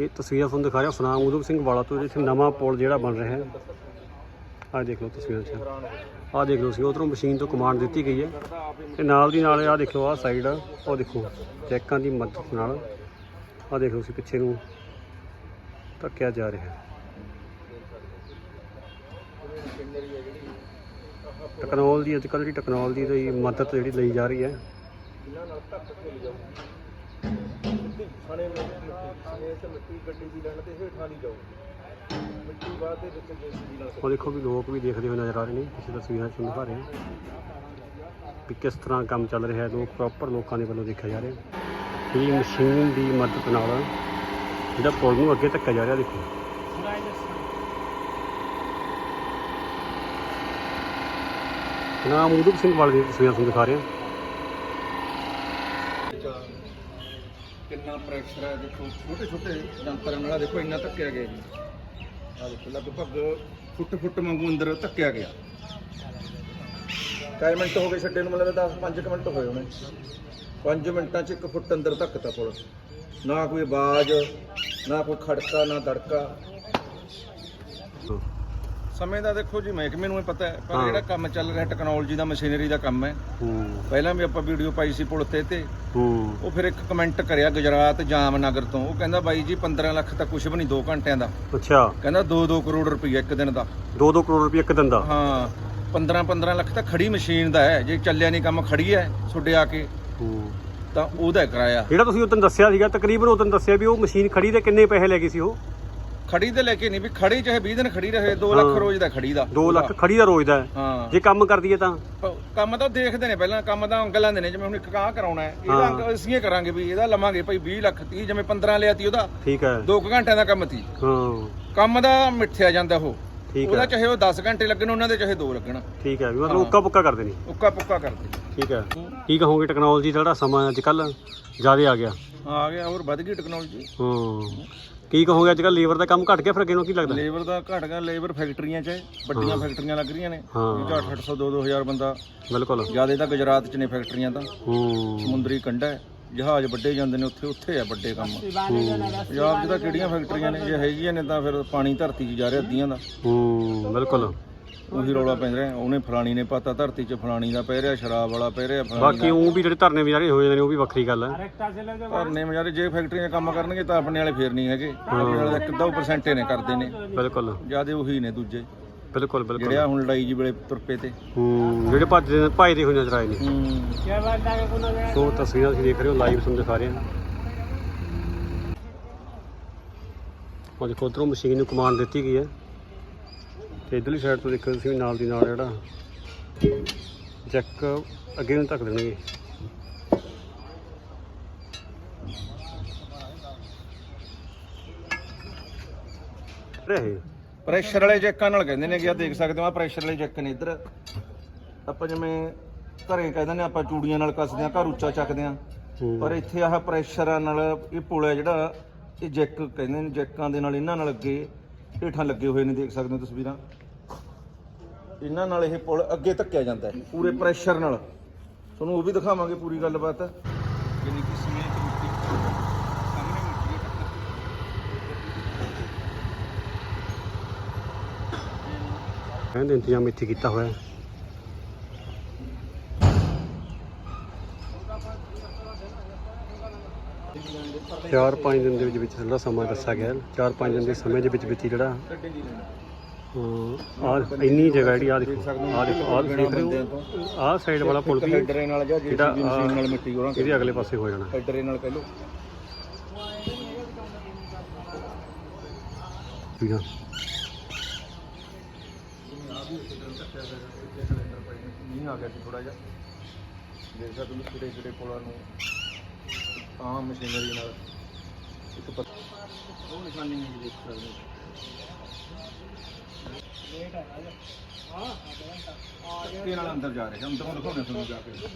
ਇਹ ਤਸਵੀਰਾਂ ਤੁਹਾਨੂੰ ਦਿਖਾ ਰਿਹਾ ਸੁਨਾਮ ਉਦਮ ਸਿੰਘ ਵਾਲਾ ਤੋਂ ਇੱਥੇ ਨਵਾਂ ਪੁਲ ਜਿਹੜਾ ਬਣ ਰਿਹਾ ਹੈ। ਆਹ ਦੇਖ ਲਓ ਤਸਵੀਰਾਂ 'ਚ। ਆਹ ਦੇਖ ਲਓ ਸੀ, ਉਧਰੋਂ ਮਸ਼ੀਨ ਤੋਂ ਕਮਾਂਡ ਦਿੱਤੀ ਗਈ ਹੈ। ਤੇ ਨਾਲ ਦੀ ਨਾਲ ਆਹ ਦੇਖ ਲਓ ਆਹ ਸਾਈਡ ਉਹ ਦੇਖੋ ਚੈੱਕਾਂ ਦੀ ਮਦਦ ਨਾਲ। ਆਹ ਦੇਖ ਲਓ ਸੀ, ਪਿੱਛੇ ਨੂੰ ਧੱਕਿਆ ਜਾ ਰਿਹਾ ਹੈ। ਟੈਕਨੋਲੋਜੀ ਅੱਜ ਕੱਲ੍ਹ ਜਿਹੜੀ ਟੈਕਨੋਲੋਜੀ ਦੀ ਮਦਦ ਜਿਹੜੀ ਲਈ ਜਾ ਰਹੀ ਹੈ। ਖਾਣੇ ਮਿੱਟੀ ਤੇ ਮਿੱਟੀ ਗੱਡੀ ਦੀ ਲੈਣ ਤੇ ਹੇਠਾਂ ਨਹੀਂ ਜਾਓ। ਮਿੱਟੀ ਬਾਅਦ ਦੇ ਵਿੱਚ ਜੇਸੀਬੀ ਨਾਲ ਉਹ ਦੇਖੋ ਵੀ ਲੋਕ ਵੀ ਦੇਖਦੇ ਹੋਏ ਨਜ਼ਰ ਆ ਰਹੇ ਨੇ, ਕਿਸੇ ਤਸਵੀਰਾਂ ਚ ਦਿਖਾ ਰਹੇ ਹਾਂ ਵੀ ਕਿਸ ਤਰ੍ਹਾਂ ਕੰਮ ਚੱਲ ਰਿਹਾ ਹੈ, ਲੋਕ ਪ੍ਰੋਪਰ ਲੋਕਾਂ ਦੇ ਵੱਲੋਂ ਦੇਖਿਆ ਜਾ ਰਿਹਾ ਇਹ ਮਸ਼ੀਨ ਦੀ ਮਦਦ ਨਾਲ ਜਿਹੜਾ ਪੁਲ ਨੂੰ ਅੱਗੇ ਧੱਕਿਆ ਜਾ ਰਿਹਾ, ਦੇਖੋ। ਨਾਮ ਉਦਮ ਸਿੰਘ ਵਾਲੇ ਦੀ ਤਸਵੀਰਾਂ ਤੁਹਾਨੂੰ ਦਿਖਾ ਰਹੇ। ਹਾਂ ਕਿੰਨਾ ਪ੍ਰੈਸ਼ਰ ਹੈ? ਦੇਖੋ ਛੋਟੇ ਛੋਟੇ ਜੰਤਰਾਂ ਨਾਲ ਦੇਖੋ, ਇੰਨਾ ਧੱਕਿਆ ਗਿਆ ਜੀ। ਆ ਦੇਖੋ, ਲਗਭਗ ਫੁੱਟ ਫੁੱਟ ਵਾਂਗੂ ਅੰਦਰ ਧੱਕਿਆ ਗਿਆ। ਕਾਈ ਮਿੰਟ ਹੋ ਗਏ ਛੱਡੇ ਨੂੰ, ਮਤਲਬ 10 5 ਮਿੰਟ ਹੋਏ ਹੋਣੇ। 5 ਮਿੰਟਾਂ 'ਚ 1 ਫੁੱਟ ਅੰਦਰ ਧੱਕਤਾ ਪੁਲ ਨਾ ਕੋਈ ਆਵਾਜ਼, ਨਾ ਕੋਈ ਖੜਕਾ, ਨਾ ਦੜਕਾ। ਸਮੇਂ ਦਾ ਦੇਖੋ ਜੀ ਮਹਿਕਮੇ ਨੂੰ ਹੀ ਪਤਾ ਹੈ ਪਰ ਹਾਂ। ਜਿਹੜਾ ਕੰਮ ਚੱਲ ਰਿਹਾ ਟੈਕਨੋਲੋਜੀ ਦਾ ਮਸ਼ੀਨਰੀ ਦਾ ਕੰਮ ਹੈ। ਹੂੰ। ਪਹਿਲਾਂ ਵੀ ਆਪਾਂ ਵੀਡੀਓ ਪਾਈ ਸੀ ਪੁਲ ਤੇ ਤੇ ਹੂੰ। ਉਹ ਫਿਰ ਇੱਕ ਕਮੈਂਟ ਕਰਿਆ ਗੁਜਰਾਤ ਜਾਮਨਗਰ ਤੋਂ। ਉਹ ਕਹਿੰਦਾ ਬਾਈ ਜੀ 15 ਲੱਖ ਤਾਂ ਕੁਝ ਵੀ ਨਹੀਂ 2 ਘੰਟਿਆਂ ਦਾ। ਅੱਛਾ। ਕਹਿੰਦਾ 2-2 ਕਰੋੜ ਰੁਪਏ ਇੱਕ ਦਿਨ ਦਾ। 2-2 ਕਰੋੜ ਰੁਪਏ ਇੱਕ ਦਿਨ ਦਾ? ਹਾਂ 15-15 ਲੱਖ ਤਾਂ ਖੜੀ ਮਸ਼ੀਨ ਦਾ ਹੈ। ਜੇ ਚੱਲਿਆ ਨਹੀਂ ਕੰਮ ਖੜੀ ਹੈ ਛੁੱਡੇ ਆ ਕੇ। ਹੂੰ। ਤਾਂ ਉਹਦਾ ਕਿਰਾਇਆ। ਜਿਹੜਾ ਤੁਸੀਂ ਉਦੋਂ ਦੱਸਿਆ ਸੀਗਾ ਤਕਰੀਬਨ ਉਦੋਂ ਦੱਸਿਆ ਵੀ ਉਹ ਮਸ਼ੀਨ ਖੜੀ ਦੇ ਕਿੰਨੇ ਪੈਸੇ ਲੈ ਗਈ ਸੀ ਉਹ? ਖੜੀ ਤੇ ਲੈ ਕੇ ਨਹੀਂ ਵੀ ਖੜੀ ਚਾਹੇ 20 ਦਿਨ ਖੜੀ ਰਹੇ 2 ਹਾਂ। ਲੱਖ ਰੋਜ਼ ਦਾ ਖੜੀ ਦਾ 2 ਲੱਖ ਖੜੀ ਦਾ ਰੋਜ਼ ਦਾ ਹੈ। ਜੇ ਕੰਮ ਕਰਦੀ ਹੈ ਤਾਂ? ਕੰਮ ਤਾਂ ਦੇਖਦੇ ਨੇ ਪਹਿਲਾਂ ਕੰਮ ਤਾਂ ਅੰਗ ਲੈਂਦੇ ਨੇ ਜਿਵੇਂ ਹੁਣ ਇੱਕ ਕਾਹ ਕਰਾਉਣਾ ਹੈ ਇਹਦਾ। ਅੰਗ ਅਸੀਂ ਇਹ ਕਰਾਂਗੇ ਵੀ ਇਹਦਾ ਲਵਾਂਗੇ ਭਾਈ 20 ਲੱਖ 30 ਜਿਵੇਂ 15 ਲਿਆ ਤੀ ਉਹਦਾ। ਠੀਕ ਹੈ। 2 ਘੰਟਿਆਂ ਦਾ ਕੰਮ ਤੀ। ਹਾਂ। ਕੰਮ ਦਾ ਮਿੱਠਿਆ ਜਾਂਦਾ ਉਹ। ਠੀਕ ਉਹਦਾ ਹੈ। ਚਾਹੇ ਉਹ 10 ਘੰਟੇ ਲੱਗਣ ਉਹਨਾਂ ਦੇ ਚਾਹੇ 2 ਲੱਗਣ। ਠੀਕ ਹੈ ਵੀ ਮਤਲਬ। ਉੱਕਾ ਪੁੱਕਾ ਕਰਦੇ ਨੇ। ਉੱਕਾ ਪੁੱਕਾ ਕਰਦੇ ਠੀਕ ਹੈ। ਕੀ ਕਹੋਗੇ ਟੈਕਨੋਲੋਜੀ ਦਾ ਜਿਹੜਾ ਸਮਾਂ ਅੱਜ ਕੱਲ ਜ਼ਿਆਦਾ ਆ ਗਿਆ? ਆ ਗਿਆ ਹੋਰ ਵੱਧ ਗਈ ਟੈਕਨੋਲੋਜੀ ਹਾਂ। ਕੀ ਕਹੋਗੇ ਅੱਜ ਕੱਲ ਲੀਵਰ ਦਾ ਕੰਮ ਘਟ ਗਿਆ ਫਿਰ ਅੱਗੇ ਨੂੰ ਕੀ ਲੱਗਦਾ? ਲੇਬਰ ਦਾ ਘਟ ਗਿਆ ਲੇਬਰ ਫੈਕਟਰੀਆਂ 'ਚ ਹੈ, ਵੱਡੀਆਂ ਫੈਕਟਰੀਆਂ ਲੱਗ ਰਹੀਆਂ ਨੇ। ਹਾਂ। 800 2-2000 ਬੰਦਾ। ਬਿਲਕੁਲ। ਜ਼ਿਆਦਾ ਤਾਂ ਗੁਜਰਾਤ 'ਚ ਨੇ ਫੈਕਟਰੀਆਂ ਤਾਂ। ਹੂੰ। ਸਮੁੰਦਰੀ ਕੰਢਾ ਹੈ ਜਹਾਜ਼ ਵੱਡੇ ਜਾਂਦੇ ਨੇ ਉੱਥੇ ਉੱਥੇ ਆ ਵੱਡੇ ਕੰਮ। ਪੰਜਾਬ 'ਚ ਤਾਂ ਕਿਹੜੀਆਂ ਫੈਕਟਰੀਆਂ ਨੇ ਜੇ ਹੈਗੀਆਂ ਨੇ ਤਾਂ ਫਿਰ ਪਾਣੀ ਧਰਤੀ 'ਚ ਜਾ ਰਿਹਾ ਅੱਧੀਆਂ ਦਾ। ਹੂੰ ਬਿਲਕੁਲ। ਉਹੀ ਰੌਲਾ ਪੈਂਦਾ ਰਿਹਾ ਉਹਨੇ ਫਲਾਣੀ ਨੇ ਪਾਤਾ ਧਰਤੀ 'ਚ ਫਲਾਣੀ ਦਾ ਪੈ ਰਿਹਾ ਸ਼ਰਾਬ ਵਾਲਾ ਪੈ ਰਿਹਾ ਫਲਾਣੀ ਬਾਕੀ ਉਹ ਵੀ ਜਿਹੜੇ ਧਰਨੇ ਵਿਚਾਰੇ ਹੋ ਜਾਂਦੇ ਨੇ ਉਹ ਵੀ ਵੱਖਰੀ ਗੱਲ ਹੈ। ਧਰਨੇ ਮਜਾਰੇ ਜੇ ਫੈਕਟਰੀਆਂ ਕੰਮ ਕਰਨਗੇ ਤਾਂ ਆਪਣੇ ਵਾਲੇ ਫੇਰ ਨਹੀਂ ਹੈਗੇ। ਆਪਣੇ ਵਾਲੇ ਤਾਂ ਕਿੱਦਾਂ ਪਰਸੈਂਟੇ ਨੇ ਕਰਦੇ ਨੇ। ਬਿਲਕੁਲ। ਜਿਆਦੇ ਉਹੀ ਨੇ ਦੂਜੇ। ਬਿਲਕੁਲ ਬਿਲਕੁਲ। ਜਿਹੜੇ ਹੁਣ ਲੜਾਈ ਜੀ ਵੇਲੇ ਤੁਰਪੇ ਤੇ। ਹੂੰ ਜਿਹੜੇ ਭੱਜਦੇ ਨੇ ਭੱਜਦੇ ਹੋਏ ਨਜ਼ਰ ਆਏ ਨੇ। ਹੂੰ। ਸੋ ਤਸਵੀਰਾਂ ਤੁਸੀਂ ਦੇਖ ਰਹੇ ਹੋ ਲਾਈਵ ਰਹੇ ਹਾਂ ਉਹ ਦੇਖੋ ਉੱਧਰੋਂ ਮਸ਼ੀਨ ਨੂੰ ਕਮਾਂਡ ਦਿੱਤੀ ਗਈ ਹੈ। ਤੇ ਇਧਰਲੀ ਸਾਈਡ ਤੋਂ ਦੇਖੋ ਤੁਸੀਂ ਨਾਲ ਦੀ ਨਾਲ ਜਿਹੜਾ ਜੈਕ ਅੱਗੇ ਨੂੰ ਧੱਕ ਦੇਣਗੇ। ਰਹੇ ਪ੍ਰੈਸ਼ਰ ਵਾਲੇ ਚੈੱਕਾਂ ਨਾਲ ਕਹਿੰਦੇ ਨੇ ਕਿ ਆ ਦੇਖ ਸਕਦੇ ਹੋ ਆ ਪ੍ਰੈਸ਼ਰ ਵਾਲੇ ਚੈੱਕ ਨੇ ਇੱਧਰ। ਆਪਾਂ ਜਿਵੇਂ ਘਰੇ ਕਹਿੰਦੇ ਨੇ ਆਪਾਂ ਚੂੜੀਆਂ ਨਾਲ ਕੱਸਦੇ ਆ ਘਰ ਉੱਚਾ ਚੱਕਦੇ ਆ ਪਰ ਇੱਥੇ ਆਹ ਪ੍ਰੈਸ਼ਰਾਂ ਨਾਲ ਇਹ ਪੁਲ ਹੈ ਜਿਹੜਾ ਇਹ ਜੈਕ ਕਹਿੰਦੇ ਨੇ ਜੈਕਾਂ ਦੇ ਨਾਲ ਇਹਨਾਂ ਨਾਲ ਅੱਗੇ ਹੇਠਾਂ ਲੱਗੇ ਹੋਏ ਨੇ ਦੇਖ ਸਕਦੇ ਹੋ ਤਸਵੀਰਾਂ। ਇਹਨਾਂ ਨਾਲ ਇਹ ਪੁਲ ਅੱਗੇ ਧੱਕਿਆ ਜਾਂਦਾ ਹੈ ਪੂਰੇ ਪ੍ਰੈਸ਼ਰ ਨਾਲ। ਤੁਹਾਨੂੰ ਉਹ ਵੀ ਦਿਖਾਵਾਂਗੇ ਪੂਰੀ ਗੱਲਬਾਤ। ਜਿੰਨੀ ਕਿ ਸਮੇਤ ਮਿੱਟੀ ਸਾਹਮਣੇ ਕਹਿੰਦੇ ਇੰਤਜ਼ਾਮ ਇੱਥੇ ਕੀਤਾ ਹੋਇਆ ਹੈ। ਚਾਰ ਪੰਜ ਦਿਨ ਦੇ ਵਿੱਚ ਵਿੱਚ ਜਿਹੜਾ ਸਮਾਂ ਦੱਸਿਆ ਗਿਆ ਹੈ, ਚਾਰ ਪੰਜ ਦਿਨ ਦੇ ਸਮੇਂ ਦੇ ਵਿੱਚ ਵਿੱਚ ਹੀ ਜਿਹੜਾ ਆ ਇੰਨੀ ਜਗ੍ਹਾ ਜਿਹੜੀ ਆ ਦੇਖੋ ਆ ਦੇਖੋ ਆ ਦੇਖ ਰਹੇ ਹੋ ਆਹ ਸਾਈਡ ਵਾਲਾ ਪੁਲ ਵੀ ਹੈਡਰੇ ਨਾਲ ਜਾਂ ਜਿਹੜਾ, ਮਸ਼ੀਨ ਨਾਲ ਮਿੱਟੀ ਉਹਨਾਂ ਇਹਦੇ ਅਗਲੇ ਪਾਸੇ ਹੋ ਜਾਣਾ। ਹੈਡਰੇ ਨਾਲ ਕਹਿ ਲਓ। ਠੀਕ ਆ। ਨਹੀਂ ਆ ਗਿਆ ਸੀ ਥੋੜਾ ਜਿਹਾ। ਦੇਖ ਸਕਦੇ ਹੋ ਕਿਹੜੇ ਕਿਹੜੇ ਪੁਲਾਂ ਨੂੰ ਆਮ ਮਸ਼ੀਨਰੀ ਨਾਲ ਇੱਕ ਪਤ ਉਹ ਨਿਸ਼ਾਨੀ ਨਹੀਂ ਦੇਖ ਸਕਦੇ। ਹਾਂ ਨਾਲ ਅੰਦਰ ਜਾ ਰਹੇ ਹਾਂ ਅੰਦਰੋਂ ਦਿਖਾਉਣੇ ਤੁਹਾਨੂੰ ਜਾ ਕੇ।